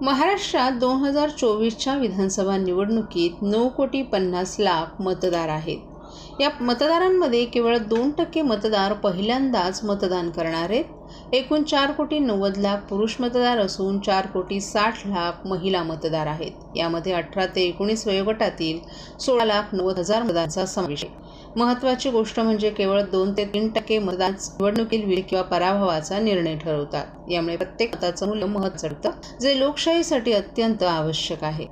महाराष्ट्रात दोन हजार चोवीसच्या विधानसभा निवडणुकीत नऊ कोटी पन्नास लाख मतदार आहेत. या मतदारांमध्ये केवळ दोन टक्के मतदार पहिल्यांदाच मतदान करणार आहेत. एकूण चार कोटी नव्वद लाख पुरुष मतदार असून चार कोटी साठ लाख महिला मतदार आहेत. यामध्ये अठरा ते एकोणीस वयोगटातील सोळा लाख नव्वद हजार मतदारांचा समावेश आहे. महत्त्वाची गोष्ट म्हणजे केवळ दोन ते तीन टक्के मतदान निवडणुकीत विजय किंवा पराभवाचा निर्णय ठरवतात. यामुळे प्रत्येक मताचं मूल्य महत्त्व जे लोकशाहीसाठी अत्यंत आवश्यक आहे.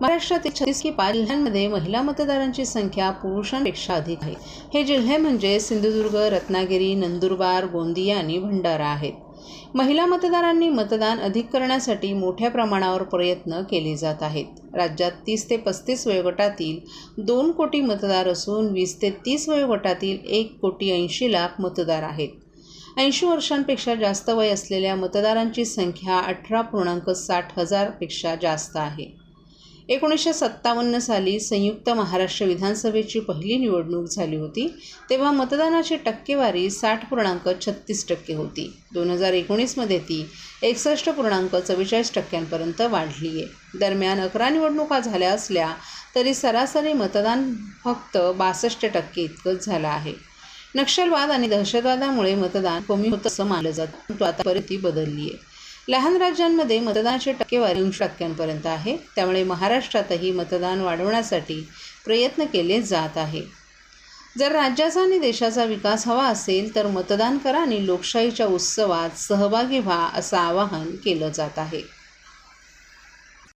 महाराष्ट्रातील छत्तीस की पाच जिल्ह्यांमध्ये महिला मतदारांची संख्या पुरुषांपेक्षा अधिक आहे. हे जिल्हे म्हणजे सिंधुदुर्ग रत्नागिरी नंदुरबार गोंदिया आणि भंडारा आहेत. महिला मतदारांनी मतदान अधिक करण्यासाठी मोठ्या प्रमाणावर प्रयत्न केले जात आहेत. राज्यात तीस ते पस्तीस वयोगटातील दोन कोटी मतदार असून वीस ते तीस वयोगटातील एक कोटी ऐंशी लाख मतदार आहेत. ऐंशी वर्षांपेक्षा जास्त वय असलेल्या मतदारांची संख्या अठरा पूर्णांक साठ हजारपेक्षा जास्त आहे. एकोणीसशे सत्तावन्न साली संयुक्त महाराष्ट्र विधानसभेची पहिली निवडणूक झाली होती तेव्हा मतदानाची टक्केवारी साठ पूर्णांक छत्तीस टक्के होती. दोन हजार एकोणीसमध्ये ती एकसष्ट पूर्णांक चव्वेचाळीस टक्क्यांपर्यंत वाढली आहे. दरम्यान अकरा निवडणुका झाल्या असल्या तरी सरासरी मतदान फक्त बासष्ट टक्के इतकंच झालं आहे. नक्षलवाद आणि दहशतवादामुळे मतदान कमी होतं असं मानलं जातं परंतु आता परिस्थिती बदलली आहे. लहान राज्यांमध्ये मतदानाची टक्केवारी ऐंशी टक्क्यांपर्यंत आहे. त्यामुळे महाराष्ट्रातही मतदान वाढवण्यासाठी प्रयत्न केले जात आहे. जर राज्याचा आणि देशाचा विकास हवा असेल तर मतदान करा आणि लोकशाहीच्या उत्सवात सहभागी व्हा असं आवाहन केलं जात आहे.